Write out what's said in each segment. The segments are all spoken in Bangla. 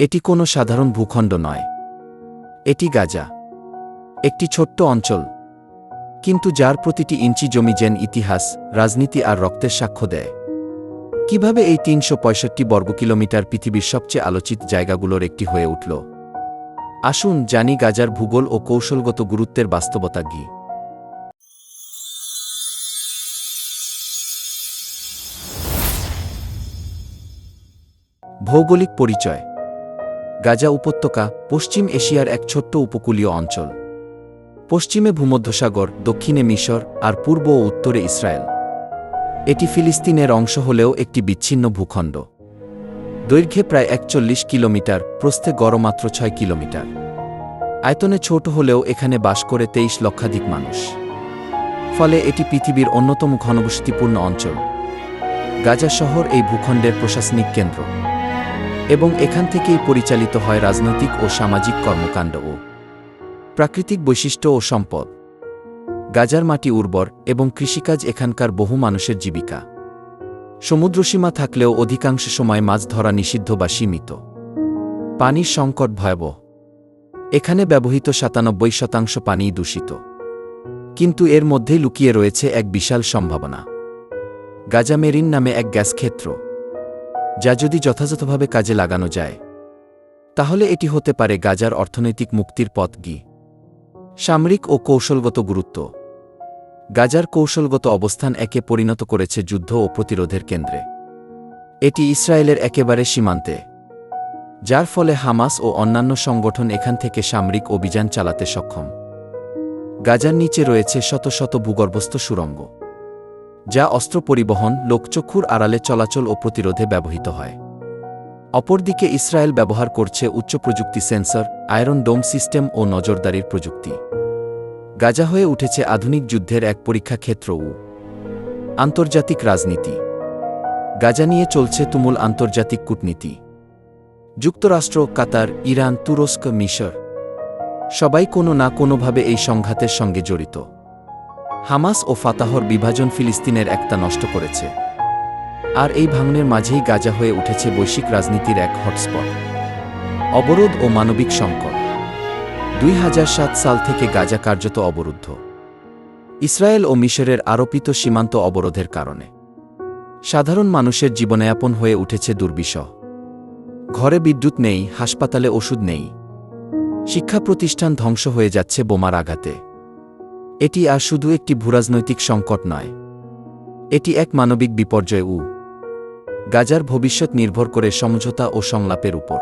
এটি কোনো সাধারণ ভূখণ্ড নয়। এটি গাজা। একটি ছোট্ট অঞ্চল। কিন্তু যার প্রতিটি ইঞ্চি জমি যেন ইতিহাস, রাজনীতি আর রক্তের সাক্ষ্য দেয়। কীভাবে এই তিনশো পঁয়ষট্টি বর্গ কিলোমিটার পৃথিবীর সবচেয়ে আলোচিত জায়গাগুলোর একটি হয়ে উঠল? আসুন জানি গাজার ভূগোল ও কৌশলগত গুরুত্বের বাস্তবতা গি ভৌগোলিক পরিচয়। গাজা উপত্যকা পশ্চিম এশিয়ার এক ছোট্ট উপকূলীয় অঞ্চল। পশ্চিমে ভূমধ্যসাগর, দক্ষিণে মিশর আর পূর্ব ও উত্তরে ইসরায়েল। এটি ফিলিস্তিনের অংশ হলেও একটি বিচ্ছিন্ন ভূখণ্ড। দৈর্ঘ্যে প্রায় একচল্লিশ কিলোমিটার, প্রস্থে গড় মাত্র ছয় কিলোমিটার। আয়তনে ছোট হলেও এখানে বাস করে তেইশ লক্ষাধিক মানুষ। ফলে এটি পৃথিবীর অন্যতম ঘনবসতিপূর্ণ অঞ্চল। গাজা শহর এই ভূখণ্ডের প্রশাসনিক কেন্দ্র। এবং এখান থেকেই পরিচালিত হয় রাজনৈতিক ও সামাজিক কর্মকাণ্ড ও প্রাকৃতিক বৈশিষ্ট্য ও সম্পদ। গাজার মাটি উর্বর এবং কৃষিকাজ এখানকার বহু মানুষের জীবিকা। সমুদ্রসীমা থাকলেও অধিকাংশ সময় মাছ ধরা নিষিদ্ধ বা সীমিত। পানির সংকট ভয়াবহ। এখানে ব্যবহৃত সাতানব্বই শতাংশ পানিই দূষিত। কিন্তু এর মধ্যেই লুকিয়ে রয়েছে এক বিশাল সম্ভাবনা। গাজা মেরিন নামে এক গ্যাস ক্ষেত্র। যা যদি যথাযথভাবে কাজে লাগানো যায়, তাহলে এটি হতে পারে গাজার অর্থনৈতিক মুক্তির পথ গি। সামরিক ও কৌশলগত গুরুত্ব। গাজার কৌশলগত অবস্থান একে পরিণত করেছে যুদ্ধ ও প্রতিরোধের কেন্দ্রে। এটি ইসরায়েলের একেবারে সীমান্তে, যার ফলে হামাস ও অন্যান্য সংগঠন এখান থেকে সামরিক অভিযান চালাতে সক্ষম। গাজার নিচে রয়েছে শত শত ভূগর্ভস্থ সুড়ঙ্গ যা অস্ত্র পরিবহন, লোকচক্ষুর আড়ালে চলাচল ও প্রতিরোধে ব্যবহৃত হয়। অপরদিকে ইসরায়েল ব্যবহার করছে উচ্চ প্রযুক্তি সেন্সর, আয়রন ডোম সিস্টেম ও নজরদারির প্রযুক্তি। গাজা হয়ে উঠেছে আধুনিক যুদ্ধের এক পরীক্ষা ক্ষেত্র ও আন্তর্জাতিক রাজনীতি। গাজা নিয়ে চলছে তুমুল আন্তর্জাতিক কূটনীতি। যুক্তরাষ্ট্র, কাতার, ইরান, তুরস্ক, মিশর সবাই কোনো না কোনোভাবে এই সংঘাতের সঙ্গে জড়িত। হামাস ও ফাতাহর বিভাজন ফিলিস্তিনের একতা নষ্ট করেছে। আর এই ভাঙনের মাঝেই গাজা হয়ে উঠেছে বৈশ্বিক রাজনীতির এক হটস্পট। অবরোধ ও মানবিক সংকট। দুই হাজার সাত সাল থেকে গাজা কার্যত অবরুদ্ধ। ইসরায়েল ও মিশরের আরোপিত সীমান্ত অবরোধের কারণে। সাধারণ মানুষের জীবনযাপন হয়ে উঠেছে দুর্বিষহ। ঘরে বিদ্যুৎ নেই, হাসপাতালে ওষুধ নেই। শিক্ষা প্রতিষ্ঠান ধ্বংস হয়ে যাচ্ছে বোমার আঘাতে। এটি আর শুধু একটি ভূরাজনৈতিক সংকট নয়। এটি এক মানবিক বিপর্যয় উ। গাজার ভবিষ্যৎ নির্ভর করে সমঝোতা ও সংলাপের উপর।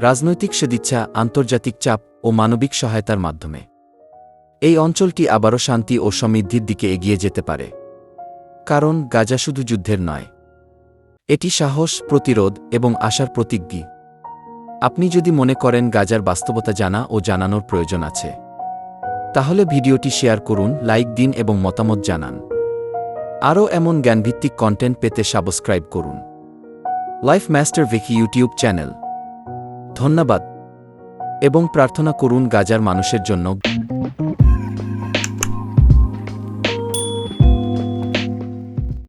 রাজনৈতিক সদিচ্ছা, আন্তর্জাতিক চাপ ও মানবিক সহায়তার মাধ্যমে। এই অঞ্চলটি আবারও শান্তি ও সমৃদ্ধির দিকে এগিয়ে যেতে পারে। কারণ গাজা শুধু যুদ্ধের নয়। এটি সাহস, প্রতিরোধ এবং আশার প্রতিজ্ঞি আপনি যদি মনে করেন গাজার বাস্তবতা জানা ও জানানোর প্রয়োজন আছে। তাহলে ভিডিওটি শেয়ার করুন, লাইক দিন এবং মতামত জানান। আরও এমন জ্ঞানভিত্তিক কন্টেন্ট পেতে সাবস্ক্রাইব করুন। Life master Vicky YouTube channel ধন্যবাদ। এবং প্রার্থনা করুন গাজার মানুষের জন্য।